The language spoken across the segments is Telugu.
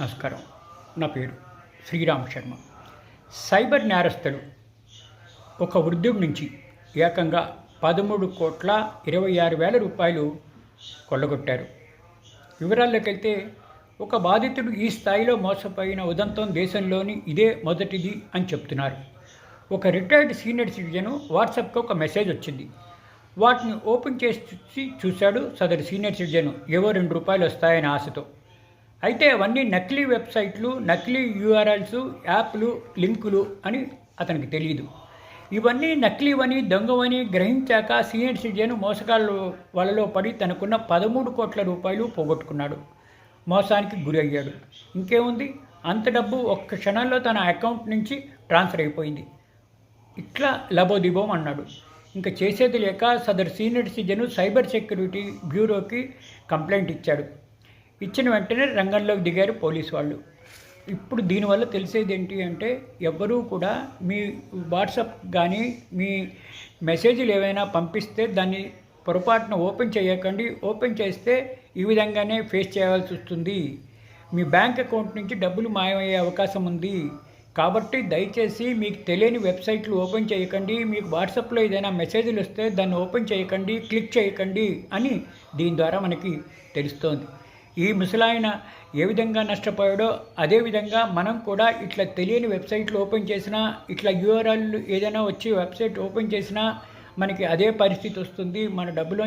నమస్కారం. నా పేరు శ్రీరామ్ శర్మ. సైబర్ నేరస్తులు ఒక వృద్ధుడి నుంచి ఏకంగా పదమూడు కోట్ల ఇరవై ఆరు వేల రూపాయలు కొల్లగొట్టారు. వివరాల్లోకి వెళ్తే ఒక బాధితుడు ఈ స్థాయిలో మోసపోయిన ఉదంతం దేశంలోని ఇదే మొదటిది అని చెప్తున్నారు. ఒక రిటైర్డ్ సీనియర్ సిటిజన్ వాట్సాప్కి ఒక మెసేజ్ వచ్చింది. వాటిని ఓపెన్ చేసి చూసి చూశాడు సదరు సీనియర్ సిటిజన్ ఏవో రెండు రూపాయలు వస్తాయని ఆశతో. అయితే అవన్నీ నకిలీ వెబ్సైట్లు నకిలీ యూఆర్ఎల్స్ యాప్లు లింకులు అని అతనికి తెలియదు ఇవన్నీ నకిలీవని దొంగవని గ్రహించాక సీనియర్ మోసగాళ్ళు వలలో పడి తనకున్న పదమూడు కోట్ల రూపాయలు పోగొట్టుకున్నాడు. మోసానికి గురి అయ్యాడు. ఇంకేముంది? అంత డబ్బు ఒక్క క్షణంలో తన అకౌంట్ నుంచి ట్రాన్స్ఫర్ అయిపోయింది. ఇట్లా లబోదిబోం అన్నాడు. ఇంకా చేసేది లేక సదరు సీనియర్ సిటిజన్ సైబర్ సెక్యూరిటీ బ్యూరోకి కంప్లైంట్ ఇచ్చాడు. ఇచ్చిన వెంటనే రంగంలోకి దిగారు పోలీసు వాళ్ళు. ఇప్పుడు దీనివల్ల తెలిసేది ఏంటి అంటే ఎవ్వరూ కూడా మీ వాట్సాప్ కానీ మీ మెసేజ్లు ఏవైనా పంపిస్తే దాన్ని పొరపాటున ఓపెన్ చేయకండి. ఓపెన్ చేస్తే ఈ విధంగానే ఫేస్ చేయాల్సి వస్తుంది. మీ బ్యాంక్ అకౌంట్ నుంచి డబ్బులు మాయమయ్యే అవకాశం ఉంది. కాబట్టి దయచేసి మీకు తెలియని వెబ్సైట్లు ఓపెన్ చేయకండి. మీకు వాట్సాప్లో ఏదైనా మెసేజ్లు వస్తే దాన్ని ఓపెన్ చేయకండి క్లిక్ చేయకండి అని దీని ద్వారా మనకి తెలుస్తోంది. ఈ ముసలాయన ఏ విధంగా నష్టపోయాడో అదేవిధంగా మనం కూడా ఇట్లా తెలియని వెబ్సైట్లు ఓపెన్ చేసినా ఇట్లా యూఆర్ఎల్ ఏదైనా వచ్చి వెబ్సైట్ ఓపెన్ చేసినా మనకి అదే పరిస్థితి వస్తుంది. మన డబ్బులో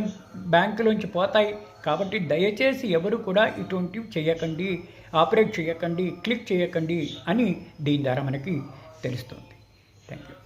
బ్యాంకులోంచి పోతాయి. కాబట్టి దయచేసి ఎవరు కూడా ఇటువంటివి చేయకండి ఆపరేట్ చేయకండి క్లిక్ చేయకండి అని దీని ద్వారా మనకి తెలుస్తుంది. Thank you